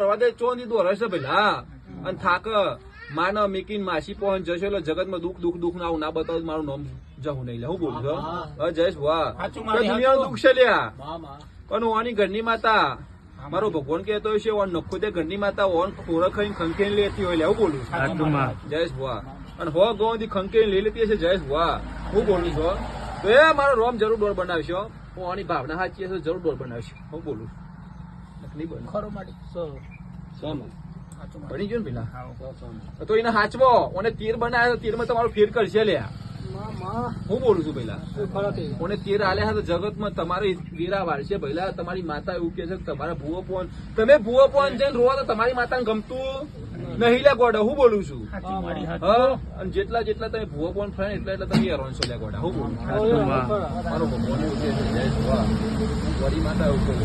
કરવા દે ચોંધી દોરે છે પેલા અને થાક માન મેકીન માસી પહોંચ જશો એટલે જગતમાં દુઃખ દુઃખ દુઃખ ના ના બતાવું મારું નામ જવું નહીં. હું બોલું છું જયેશ વાહ. દુઃખ છે લ્યા. પણ હું આની ઘરની માતા. મારો ભગવાન કહેતો હોય છે ઓન નખો તે ઘરની માતા ઓન ખોરા ખાઈ ખંખેન લેતી હોય લે હું બોલું છું. જયેશ ભુવા અને હો ગો થી ખંખેન લઈ લેતી હશે જયેશ ભુવા હું બોલું છું તો એ મારો રોમ જરૂર ડોર બનાવશો હું. આની ભાવના સાચી હશે જરૂર ડોર બનાવશે. હું બોલું ખરું માડી. સો. સમ સાચું માડી. ને પેલા તો એને હાચવો અને તીર બનાવ્યો તીરમાં તમારો ફેર કરશે લ્યા. હું બોલું છું તે? કોને તેર આલ્યા તો જગતમાં તમારી વેરા વાળશે. ભઈલા તમારી માતા એવું કે છે કે તમારા ભૂવો પોન. તમે ભૂવો પોન જઈને રોવા તો તમારી માતાને ગમતું નહીં લે ગોડા. હું બોલું છું? અને જેટલા જેટલા તમે ભૂવો પોન ફરે એટલા એટલા તમે હેરોન છો લે ગોડા. હું બોલું. મારો ભગવાન એવું કે છે જય જોવા વળી માતા એવું કે છે.